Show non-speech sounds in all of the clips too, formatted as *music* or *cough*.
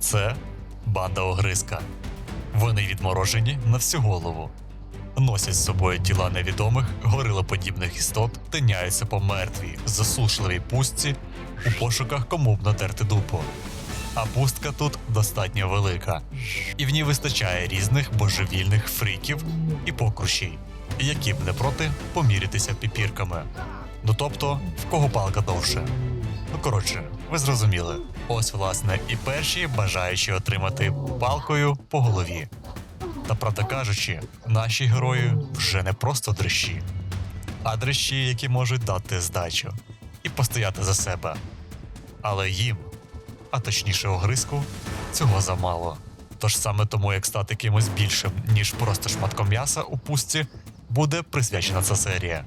Це банда огризка. Вони відморожені на всю голову. Носять з собою тіла невідомих горилоподібних істот, тиняються по мертвій, засушливій пустці у пошуках кому б натерти дупу. А пустка тут достатньо велика, і в ній вистачає різних божевільних фріків і покрущій, які б не проти помірятися піпірками. Ну тобто, в кого палка довше. Ну коротше, ви зрозуміли. Ось, власне, і перші бажаючі отримати палкою по голові. Та правда кажучи, наші герої вже не просто дрищі, а дрищі, які можуть дати здачу і постояти за себе. Але їм, а точніше огризку, цього замало. Тож саме тому, як стати кимось більшим, ніж просто шматком м'яса у пустці, буде присвячена ця серія.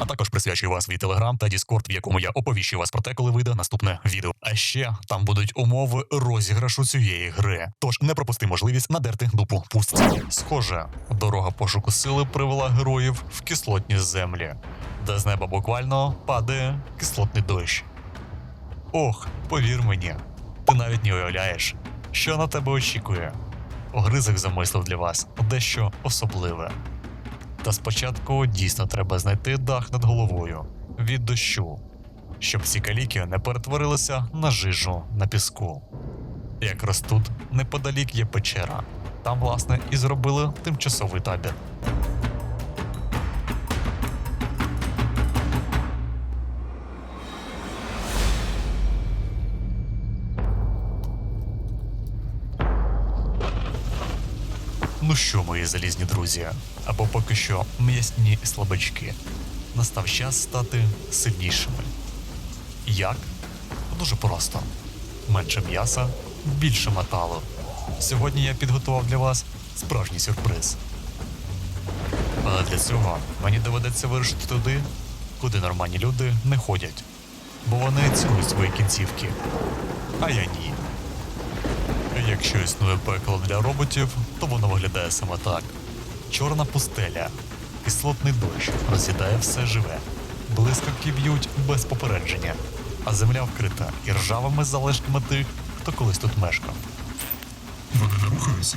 А також присвячую вас свій телеграм та Діскорд, в якому я оповіщую вас про те, коли вийде наступне відео. А ще там будуть умови розіграшу цієї гри. Тож не пропусти можливість надерти дупу пустці. Схоже, дорога пошуку сили привела героїв в кислотні землі, де з неба буквально падає кислотний дощ. Ох, повір мені, ти навіть не уявляєш, що на тебе очікує. Огризок замислив для вас дещо особливе. Та спочатку дійсно треба знайти дах над головою від дощу, щоб ці каліки не перетворилися на жижу на піску. Якраз тут неподалік є печера. Там, власне, і зробили тимчасовий табір. Ну що, мої залізні друзі, або поки що м'ясні слабачки. Настав час стати сильнішими. Як? Дуже просто. Менше м'яса, більше металу. Сьогодні я підготував для вас справжній сюрприз. Але для цього мені доведеться вирушити туди, куди нормальні люди не ходять, бо вони цінують свої кінцівки. А я ні. Якщо існує пекло для роботів, то воно виглядає саме так: чорна пустеля, кислотний дощ роз'їдає все живе, блискавки б'ють без попередження, а земля вкрита і ржавими залишками тих, хто колись тут мешкав. Вони не рухаються?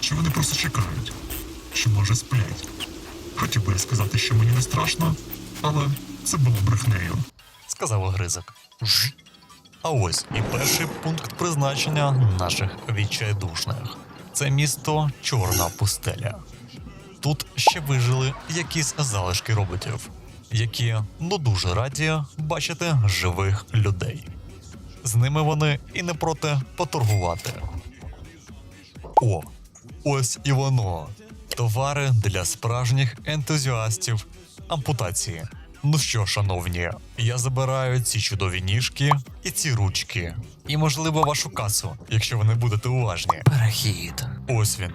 Чи вони просто чекають? Чи може сплять? Хотів би я сказати, що мені не страшно, але це було брехнею. сказав огризок. А ось і перший пункт призначення наших відчайдушних. Це місто Чорна пустеля. Тут ще вижили якісь залишки роботів, які ну дуже раді бачити живих людей. З ними вони і не проти поторгувати. О, ось і воно. Товари для справжніх ентузіастів ампутації. Ну що, шановні, я забираю ці чудові ніжки і ці ручки. І, можливо, вашу касу, якщо ви не будете уважні. Перехід. Ось він.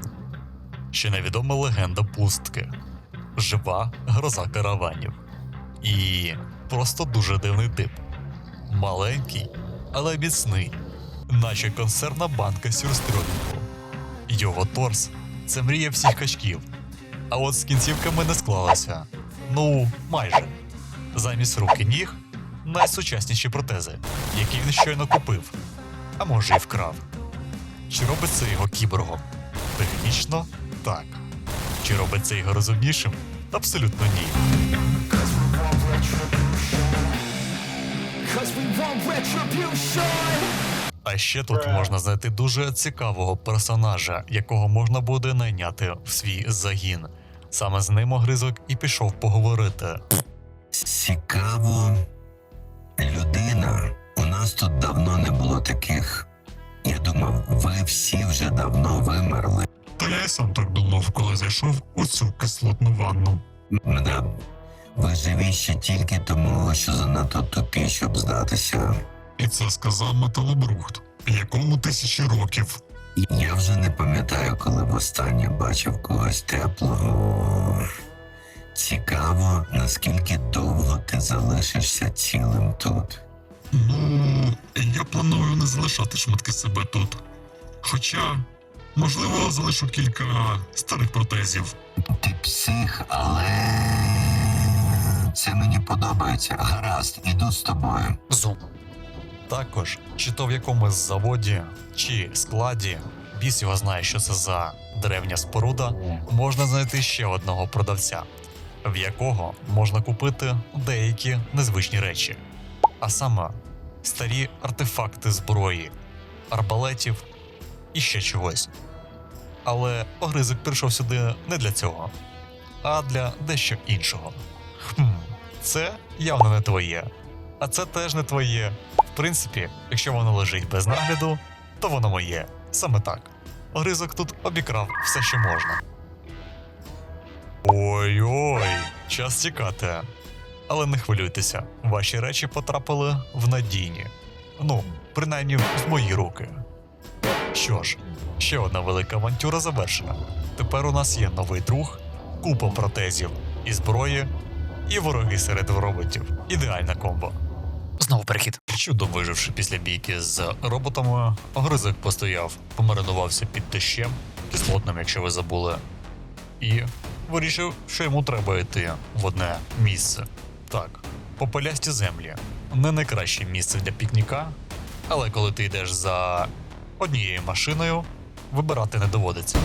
Ще невідома легенда пустки. Жива гроза караванів. І просто дуже дивний тип. Маленький, але міцний, наче консервна банка сюрстрьомінгу. Його торс це мрія всіх качків. А от з кінцівками не склалося. Ну, майже. Замість рук і ніг найсучасніші протези, які він щойно купив, а може й вкрав. Чи робить це його кіборгом? Технічно так. Чи робить це його розумнішим? Абсолютно ні. А ще тут можна знайти дуже цікавого персонажа, якого можна буде найняти в свій загін. Саме з ним огризок і пішов поговорити. Цікаво. Людина. У нас тут давно не було таких. Я думав, ви всі вже давно вимерли. Та я й сам так думав, коли зайшов у цю кислотну ванну. Мда. Ви живі ще тільки тому, що занадто тупі, щоб здатися. І це сказав Металобрухт, якому тисячі років. Я вже не пам'ятаю, коли востаннє бачив когось теплого. Цікаво, наскільки довго ти залишишся цілим тут. Ну, я планую не залишати шматки себе тут. Хоча, можливо, залишу кілька старих протезів. Ти псих, але це мені подобається. Гаразд, іду з тобою. Зум. Також, чи то в якомусь заводі, чи складі, біс його знає, що це за древня споруда, можна знайти ще одного продавця, в якого можна купити деякі незвичні речі, а саме старі артефакти зброї, арбалетів і ще чогось. Але огризок прийшов сюди не для цього, а для дещо іншого. Хм, це явно не твоє, а це теж не твоє. В принципі, якщо воно лежить без нагляду, то воно моє. Саме так. Огризок тут обікрав все, що можна. Ой-ой, час тікати. Але не хвилюйтеся, ваші речі потрапили в надійні. Ну, принаймні в мої руки. Що ж, ще одна велика авантюра завершена. Тепер у нас є новий друг, купа протезів і зброї, і вороги серед роботів. Ідеальна комбо. Знову перехід. Чудо виживши після бійки з роботами, огризок постояв, помаринувався під дощем, кислотним, якщо ви забули, і вирішив, що йому треба йти в одне місце. Так, попелясті землі не найкраще місце для пікніка, але коли ти йдеш за однією машиною, вибирати не доводиться.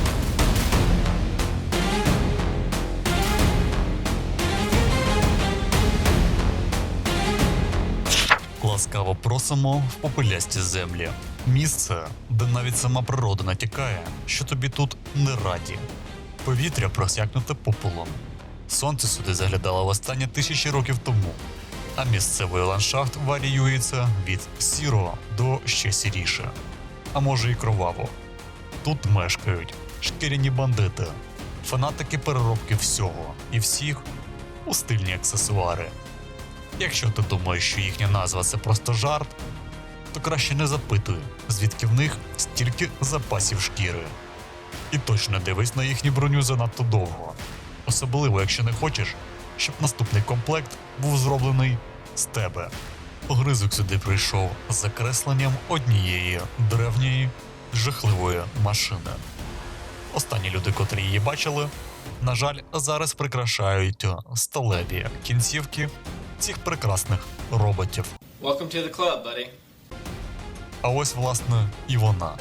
Ласкаво просимо в попелясті землі. Місце, де навіть сама природа натякає, що тобі тут не раді. Повітря просякнуте попелом. Сонце сюди заглядало востаннє тисячі років тому, а місцевий ландшафт варіюється від сірого до ще сіріше, а може і кроваво. Тут мешкають шкіряні бандити, фанатики переробки всього і всіх у стильні аксесуари. Якщо ти думаєш, що їхня назва це просто жарт, то краще не запитуй, звідки в них стільки запасів шкіри. І точно дивись на їхню броню занадто довго, особливо якщо не хочеш, щоб наступний комплект був зроблений з тебе. Огризок сюди прийшов з закресленням однієї древньої жахливої машини. Останні люди, котрі її бачили, на жаль, зараз прикрашають сталеві кінцівки цих прекрасних роботів. Welcome to the club, buddy. А ось, власне, і вона.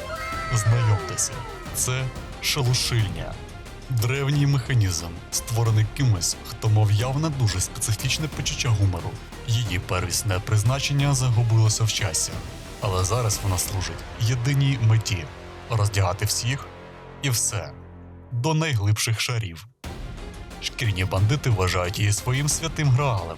Знайомтеся, це шелушильня. Древній механізм, створений кимось, хто мав явно дуже специфічне почуття гумору. Її первісне призначення загубилося в часі, але зараз вона служить єдиній меті роздягати всіх і все до найглибших шарів. Шкірні бандити вважають її своїм святим граалем.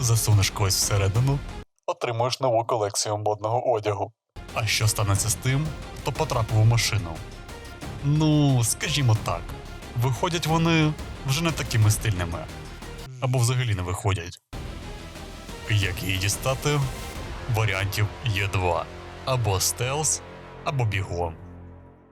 Засунеш когось всередину, отримуєш нову колекцію модного одягу. А що станеться з тим, хто потрапив у машину? Ну, скажімо так, виходять вони вже не такими стильними, або взагалі не виходять. Як її дістати? Варіантів є два: або стелс, або бігом.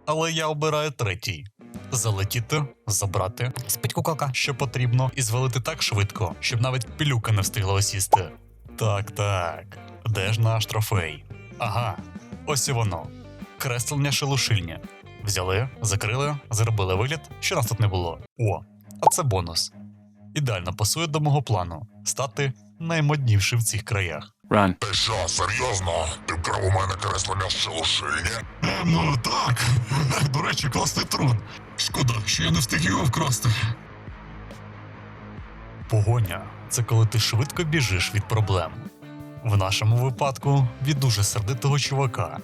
Але я обираю третій: залетіти, забрати, Спить куколка. що потрібно, і звалити так швидко, щоб навіть пілюка не встигла осісти. Так, так. Де ж наш трофей? Ага, ось і воно. Креслення шелушильня. Взяли, закрили, зробили вигляд, що нас тут не було. О, а це бонус. Ідеально пасує до мого плану стати наймоднішим в цих краях. Run. Ти що, серйозно? Ти вкрав у мене креслення з шелушильні? Е, ну так. *laughs* До речі, класний трон. Шкода, що я не встиг його вкрасти. Погоня це коли ти швидко біжиш від проблем. В нашому випадку від дуже сердитого чувака,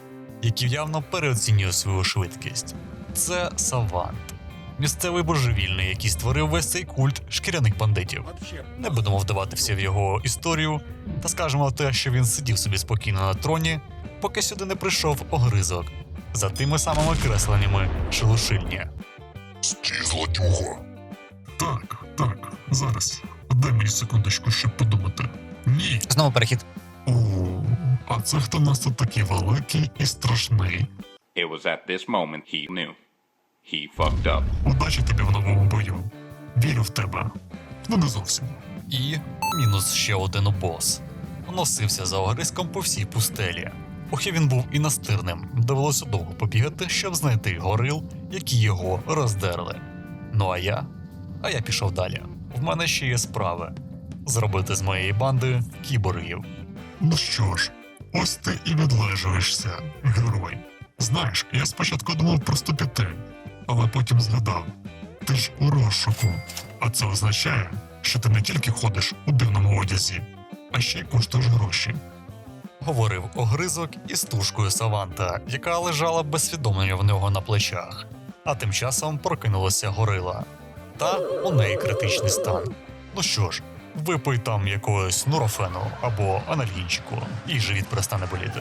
який явно переоцінює свою швидкість. Це Савант, місцевий божевільний, який створив весь цей культ шкіряних бандитів. Не будемо вдаватися в його історію, та скажемо те, що він сидів собі спокійно на троні, поки сюди не прийшов огризок за тими самими кресленнями шелушильні. Стій, злодюго. Так, так, зараз. Дай мені секундочку, щоб подумати. Ні. Знову перехід. О, а це хто нас тут такий великий і страшний? It was at this moment he knew. He fucked up. Удачі тобі в новому бою. Вірю в тебе. Ну не зовсім. І мінус ще один бос. Носився за огризком по всій пустелі. Ох він був і настирним, довелося довго побігати, щоб знайти горил, які його роздерли. Ну а я? А я пішов далі. В мене ще є справи зробити з моєї банди кіборгів. Ну що ж, Ось ти і відлежуєшся, герой. Знаєш, я спочатку думав просто піти, але потім згадав: ти ж у розшуку. А це означає, що ти не тільки ходиш у дивному одязі, а ще й коштуєш гроші. говорив огризок із тушкою Саванта, яка лежала безсвідомлення в нього на плечах. А тим часом прокинулася горила. Та у неї критичний стан. Ну що ж, випий там якогось нурофену або анальгінчику, і живіт перестане боліти.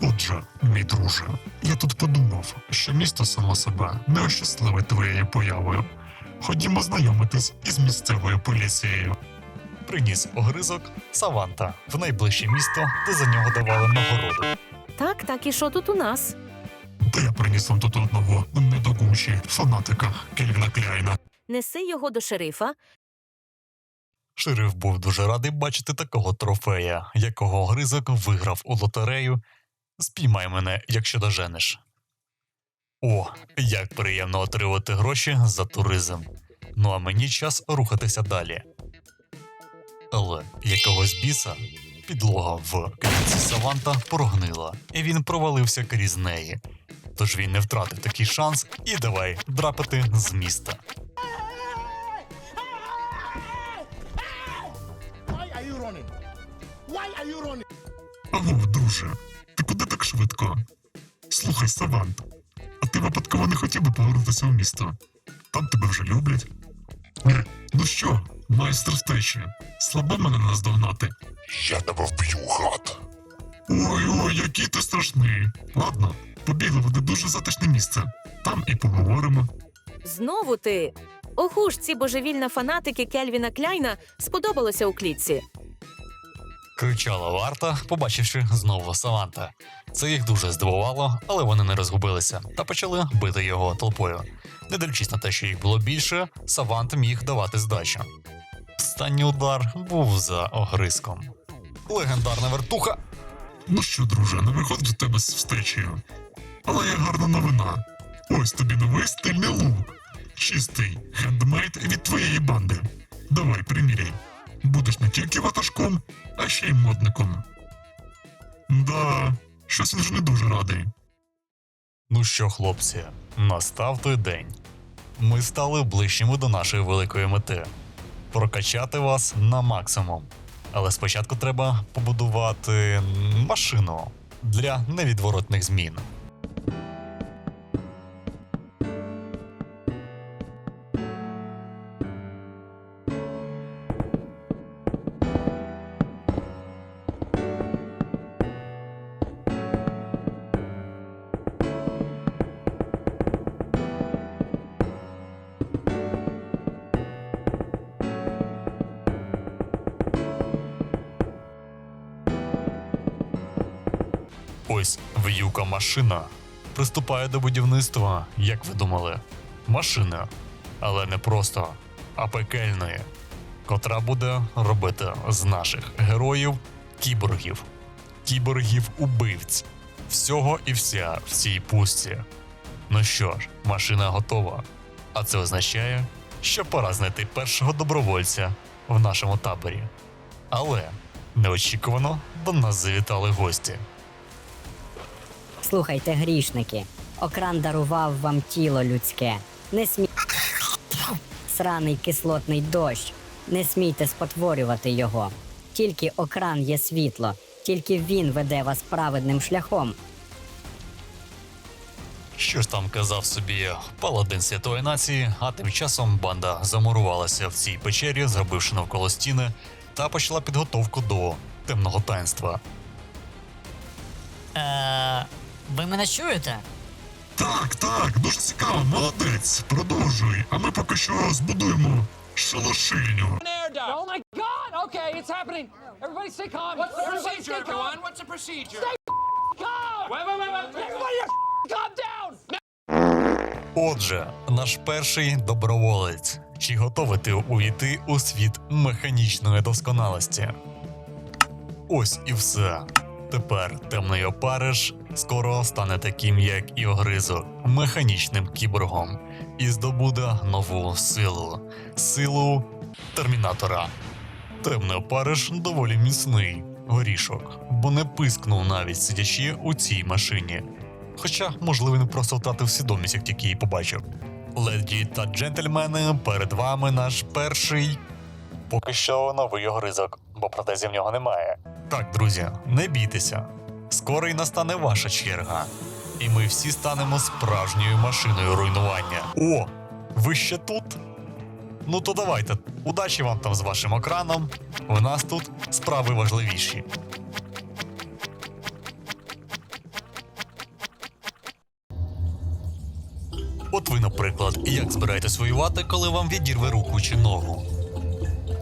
Отже, мій друже, я тут подумав, що місто само себе не ощасливить твоєю появою. Ходімо знайомитись із місцевою поліцією. Приніс огризок Саванта в найближче місто, де за нього давали нагороду. Так, так, і що тут у нас? Та я приніс вам тут одного недогучі фанатика Кельвіна Кляйна. Неси його до шерифа, Шериф був дуже радий бачити такого трофея, якого гризок виграв у лотерею. Спіймай мене, якщо доженеш. О, як приємно отримувати гроші за туризм. Ну а мені час рухатися далі. Але якогось біса підлога в клітці Саванта прогнила, і він провалився крізь неї. Тож він не втратив такий шанс і давай драпати з міста. Агов, друже, ти куди так швидко? Слухай, Савант, а ти випадково не хотів би повернутися в місто? Там тебе вже люблять. Е, Ну що, майстер втечі, слабо мене наздогнати. Я тебе вб'ю, гад. Ой-ой, який ти страшний. Ладно, побігли в дуже затишне місце. Там і поговоримо. знову ти. Оху ж ці божевільна фанатики Кельвіна Кляйна сподобалося у клітці. Кричала варта, побачивши знову Саванта. Це їх дуже здивувало, але вони не розгубилися та почали бити його толпою. Не дивлячись на те, що їх було більше, Савант міг давати здачу. Останній удар був за огризком. Легендарна вертуха. Ну що, друже, не виходить в тебе з встечею. Але є гарна новина. Ось тобі новий стильний лук. Чистий хендмейд від твоєї банди. Давай, приміряй. Будеш не тільки ватажком, а ще й модником. Да, щось він ж не дуже радий. Ну що, хлопці, настав той день. Ми стали ближчими до нашої великої мети прокачати вас на максимум. Але спочатку треба побудувати машину для невідворотних змін. Машина приступає до будівництва, як ви думали, машини, але не просто, а пекельної, котра буде робити з наших героїв кіборгів, кіборгів-убивць, всього і вся в цій пустці. Ну що ж, машина готова. А це означає, що пора знайти першого добровольця в нашому таборі. Але неочікувано до нас завітали гості. Слухайте, грішники, окран дарував вам тіло людське. Не смій... Сраний кислотний дощ. Не смійте спотворювати його. Тільки окран є світло, тільки він веде вас праведним шляхом. Що ж там казав собі паладин святої нації, а тим часом банда замурувалася в цій печері, зробивши навколо стіни, та почала підготовку до темного таїнства. Ви мене чуєте? Так, так, дуже цікаво, молодець. Продовжуй, а ми поки що збудуємо шалашиню. Oh my god! Okay, it's happening. Everybody stay calm. What's the Everybody procedure, stay calm. What's the procedure? Stay calm! Wait, wait, wait, wait. Everybody calm down! Отже, наш перший доброволець. Чи готовий ти увійти у світ механічної досконалості? Ось і все. Тепер темний опариш скоро стане таким, як і огризок, механічним кіборгом, і здобуде нову силу силу термінатора. Темний опариш доволі міцний, горішок, бо не пискнув навіть сидячи у цій машині. Хоча, можливо, він просто втратив свідомість, як тільки її побачив. Леді та джентльмени, перед вами наш перший. Поки що новий огризок, бо протезів в нього немає. Так, друзі, не бійтеся. Скоро й настане ваша черга. І ми всі станемо справжньою машиною руйнування. О! Ви ще тут? Ну то давайте, удачі вам там з вашим екраном. У нас тут справи важливіші. От ви, наприклад, як збираєтесь воювати, коли вам відірве руку чи ногу.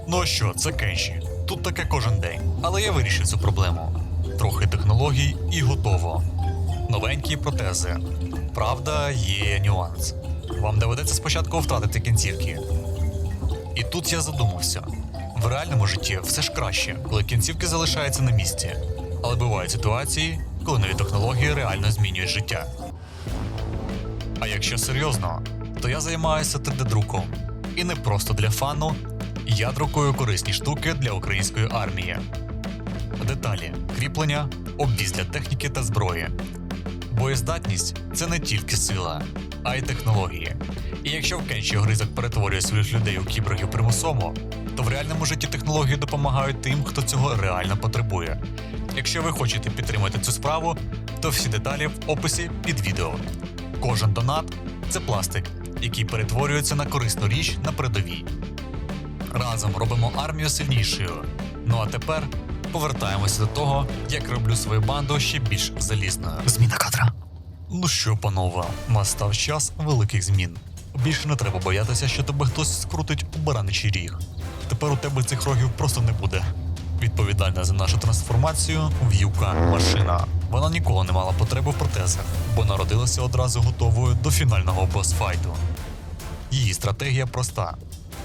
Ну а що, це кенші. Тут таке кожен день. Але я вирішив цю проблему. Трохи технологій і готово. Новенькі протези. Правда, є нюанс. Вам доведеться спочатку втратити кінцівки. І тут я задумався: в реальному житті все ж краще, коли кінцівки залишаються на місці. Але бувають ситуації, коли нові технології реально змінюють життя. А якщо серйозно, то я займаюся 3D-друком. І не просто для фану, я друкую корисні штуки для української армії. Деталі, кріплення, обвіз для техніки та зброї. Боєздатність це не тільки сила, а й технології. І якщо в кенші гризок перетворює своїх людей у кіборгів примусово, то в реальному житті технології допомагають тим, хто цього реально потребує. Якщо ви хочете підтримати цю справу, то всі деталі в описі під відео. Кожен донат це пластик, який перетворюється на корисну річ на передовій. Разом робимо армію сильнішою. Ну а тепер повертаємося до того, як роблю свою банду ще більш залізною. Зміна кадра. Ну що, панове, настав час великих змін. Більше не треба боятися, що тебе хтось скрутить у бараничий ріг. Тепер у тебе цих рогів просто не буде. Відповідальна за нашу трансформацію в'юка машина. Вона ніколи не мала потреби в протезах, бо народилася одразу готовою до фінального босфайту. Її стратегія проста: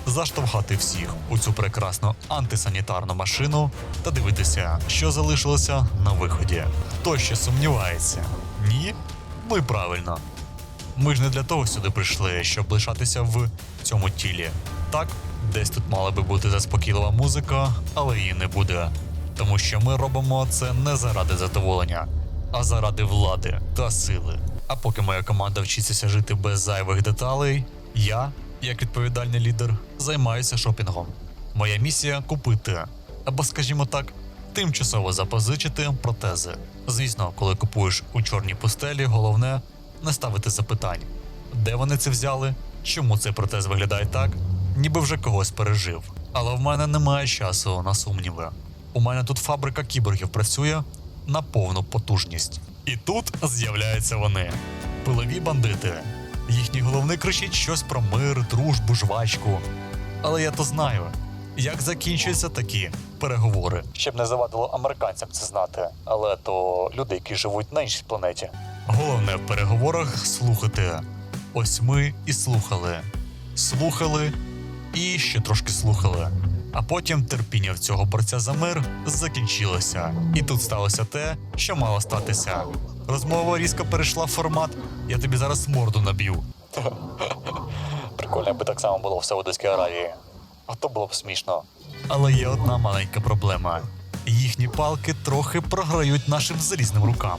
заштовхати всіх у цю прекрасну антисанітарну машину та дивитися, що залишилося на виході. Хто ще сумнівається? Ні? Ну і правильно. Ми ж не для того сюди прийшли, щоб лишатися в цьому тілі. Так, десь тут мала би бути заспокійлива музика, але її не буде. Тому що ми робимо це не заради задоволення, а заради влади та сили. А поки моя команда вчиться жити без зайвих деталей, я, як відповідальний лідер, займаюся шопінгом. Моя місія купити, або, скажімо так, тимчасово запозичити протези. Звісно, коли купуєш у чорній пустелі, головне не ставити запитань, де вони це взяли, чому цей протез виглядає так, ніби вже когось пережив. Але в мене немає часу на сумніви. У мене тут фабрика кіборгів працює на повну потужність. І тут з'являються вони пилові бандити. Їхній головний кричить щось про мир, дружбу, жвачку. Але я то знаю, як закінчуються такі переговори. Щоб не завадило американцям це знати, але то люди, які живуть на іншій планеті. Головне в переговорах слухати. Ось ми і слухали. Слухали і ще трошки слухали. А потім терпіння в цього борця за мир закінчилося. І тут сталося те, що мало статися. Розмова різко перейшла в формат Я тобі зараз морду наб'ю. *laughs* Прикольно, якби так само було в Саудовській Аравії. А то було б смішно. Але є одна маленька проблема: їхні палки трохи програють нашим залізним рукам.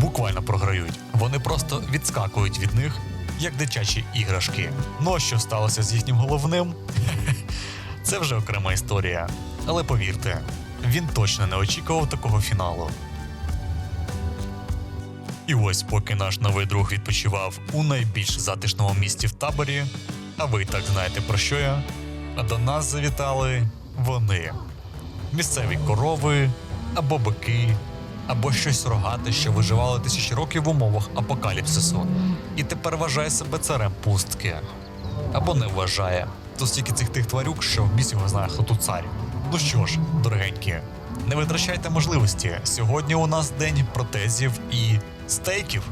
Буквально програють. Вони просто відскакують від них, як дитячі іграшки. Ну а що сталося з їхнім головним? *laughs* Це вже окрема історія. Але повірте, він точно не очікував такого фіналу. І ось поки наш новий друг відпочивав у найбільш затишному місті в таборі, а ви і так знаєте про що я, до нас завітали вони. Місцеві корови, або бики, або щось рогате, що виживало тисячі років в умовах апокаліпсису, і тепер вважає себе царем пустки. Або не вважає. Тут стільки цих тих тварюк, що біс його знає, хто тут цар. Ну що ж, дорогенькі, не витрачайте можливості. Сьогодні у нас день протезів і стейків.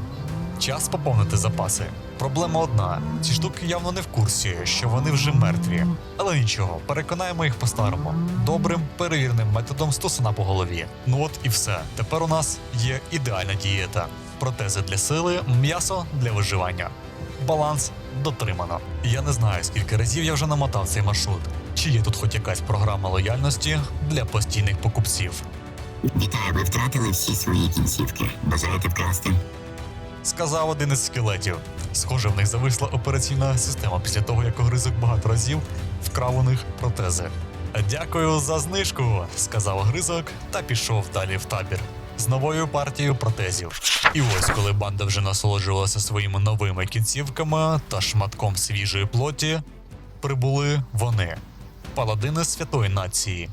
Час поповнити запаси. Проблема одна: ці штуки явно не в курсі, що вони вже мертві. Але нічого, переконаємо їх по-старому. Добрим перевіреним методом стосуна по голові. Ну от і все. Тепер у нас є ідеальна дієта: протези для сили, м'ясо для виживання. Баланс дотримано. Я не знаю, скільки разів я вже намотав цей маршрут. Чи є тут хоч якась програма лояльності для постійних покупців? Вітаю, ви втратили всі свої кінцівки. Бажаєте вкрасти? сказав один із скелетів. Схоже, в них зависла операційна система після того, як огризок багато разів вкрав у них протези. Дякую за знижку, сказав огризок та пішов далі в табір з новою партією протезів. І ось, коли банда вже насолоджувалася своїми новими кінцівками та шматком свіжої плоті, прибули вони, паладини святої нації.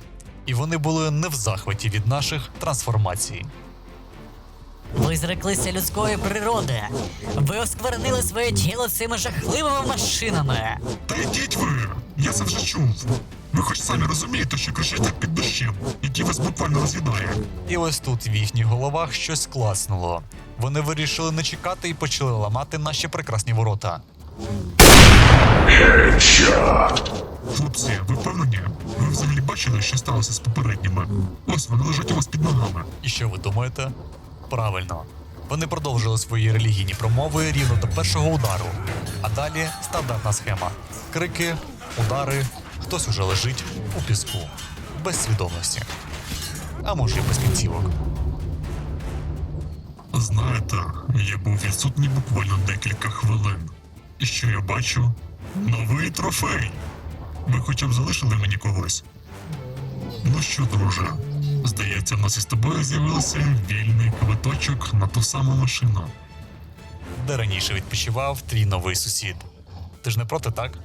І вони були не в захваті від наших трансформацій. Ви зреклися людської природи. Ви осквернили своє тіло цими жахливими машинами. Та йдіть ви! Я це вже чув. Ви хоч самі розумієте, що кричите під дощем, який вас буквально роз'їдає. І ось тут в їхніх головах щось класнуло. Вони вирішили не чекати і почали ламати наші прекрасні ворота. Хлопці, ви впевнені? Ви взагалі бачили, що сталося з попередніми? Ось вони лежать у вас під ногами. І що ви думаєте? Правильно. Вони продовжили свої релігійні промови рівно до першого удару. А далі стандартна схема: крики, удари, хтось уже лежить у піску, без свідомості. А може, і без кінцівок. Знаєте, я був відсутній буквально декілька хвилин. І що я бачу? Новий трофей. Ви хоча б залишили мені когось? Ну що, друже, здається, в нас із тобою з'явився вільний квиточок на ту саму машину. Де раніше відпочивав твій новий сусід. Ти ж не проти, так?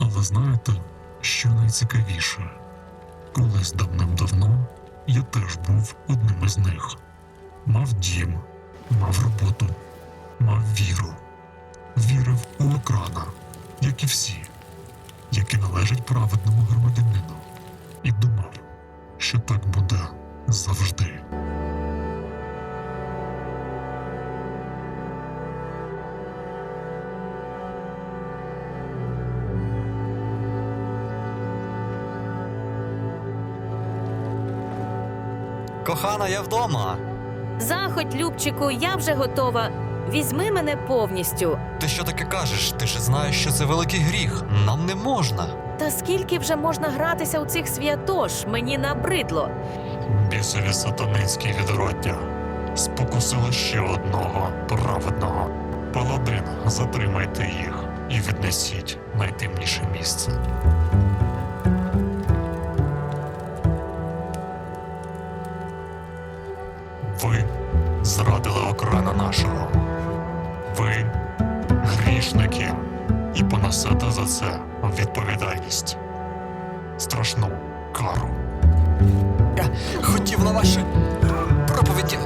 Але знаєте, що найцікавіше? Колись давним-давно я теж був одним із них. Мав дім, мав роботу, мав віру. Вірив у окрана, як і всі, які належать праведному громадянину. І думав, що так буде завжди. Кохана, я вдома. Заходь, Любчику, я вже готова. Візьми мене повністю. Ти що таке кажеш? Ти ж знаєш, що це великий гріх. Нам не можна. Та скільки вже можна гратися у цих святош? Мені набридло. Бісові сатанинські відроддя спокусили ще одного праведного. Паладин, затримайте їх і віднесіть в найтемніше місце. Нашого. Ви грішники, і понесете за це відповідальність. Страшну кару. Я хотів на ваші проповіді.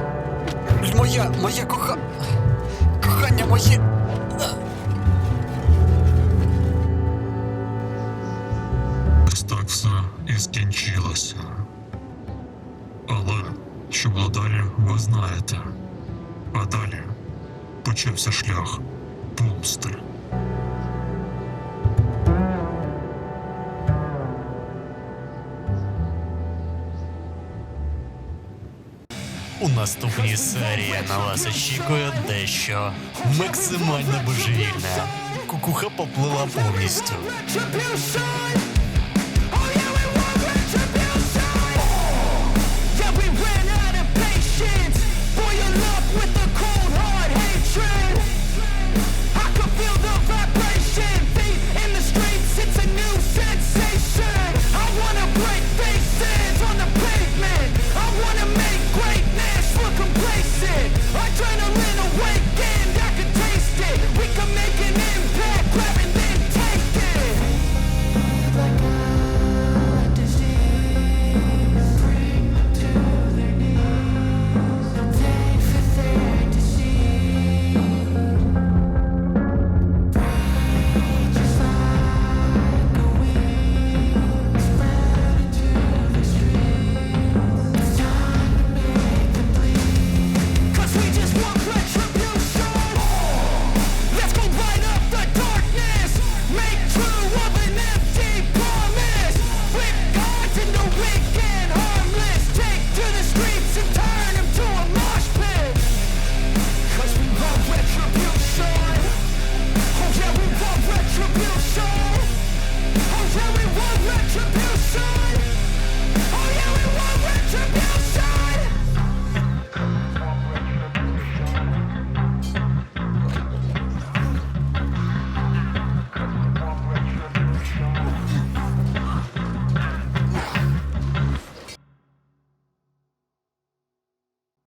Моя, моє коха... кохання моє. Ось так все і скінчилося. Але що було далі, ви знаєте. А далі почався шлях помсти. У наступній серії на вас очікує дещо максимально божевільне. Кукуха поплила повністю.